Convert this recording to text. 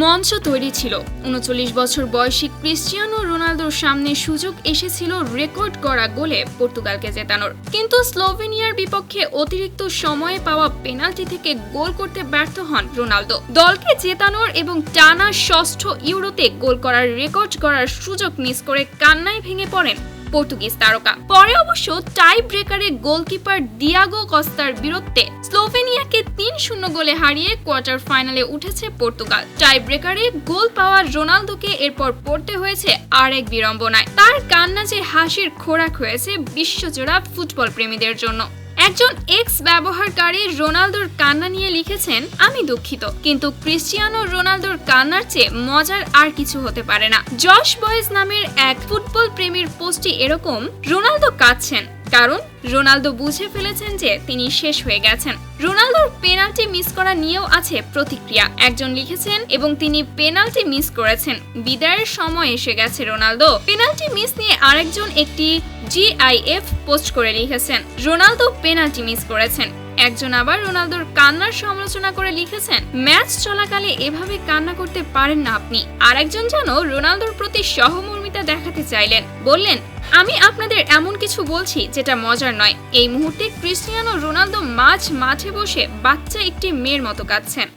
মঞ্চ তৈরি ছিল। উনচল্লিশ বছর বয়সী ক্রিস্টিয়ানো রোনালদোর সামনে সুযোগ এসেছিল রেকর্ড করা গোলে পর্তুগালকে জেতানোর। কিন্তু স্লোভেনিয়ার বিপক্ষে অতিরিক্ত সময়ে পাওয়া পেনাল্টি থেকে গোল করতে ব্যর্থ হন রোনালদো। দলকে জেতানোর এবং টানা ষষ্ঠ ইউরোতে গোল করার রেকর্ড করার সুযোগ মিস করে কান্নায় ভেঙে পড়েন পর্তুগিজ তারকা। পরে অবশ্য টাই ব্রেকারে গোলকিপার দিয়াগো কস্তার বিরুদ্ধে স্লোভেনিয়াকে তিন শূন্য গোলে হারিয়ে কোয়ার্টার ফাইনালে উঠেছে পর্তুগাল। টাই ব্রেকারে গোল পাওয়া রোনালদোকে এরপর পড়তে হয়েছে আরেক বিড়ম্বনায়। তার কান্না যে হাসির খোরাক হয়েছে বিশ্বজোড়া ফুটবল প্রেমীদের জন্য। একজন এক্স ব্যবহারকারী রোনালদোর কান্না নিয়ে লিখেছেন, আমি দুঃখিত, কিন্তু ক্রিস্টিয়ানো রোনালদোর কান্নার চেয়ে মজার আর কিছু হতে পারে না। জশ বয়েজ নামের এক ফুটবল প্রেমীর পোস্টটি এরকম, রোনালদো কাঁদছেন। কারণ রোনালদো বুঝে ফেলেছেন যে তিনি শেষ হয়ে গেছেন। রোনালদোর পেনাল্টি মিস করা নিয়েও আছে প্রতিক্রিয়া। একজন লিখেছেন, এবং তিনি পেনাল্টি মিস করেছেন। বিদায়ের সময় এসে গেছে রোনালদো। পেনাল্টি মিস নিয়ে আরেকজন একটি জিআইএফ পোস্ট করে লিখেছেন, রোনালদো পেনাল্টি মিস করেছেন। একজন আবার রোনালদোর কান্নার সমালোচনা করে লিখেছেন, ম্যাচ চলাকালে এভাবে কান্না করতে পারেন না আপনি। আরেকজন যেন রোনালদোর প্রতি সহমর্মিতা দেখাতে চাইলেন, বললেন আমি আপনাদের এমন কিছু বলছি যেটা মজার নয়। এই মুহূর্তে ক্রিস্টিয়ানো রোনালদো মাঝ মাঠে বসে বাচ্চা একটি মেয়ের মতো কাঁদছেন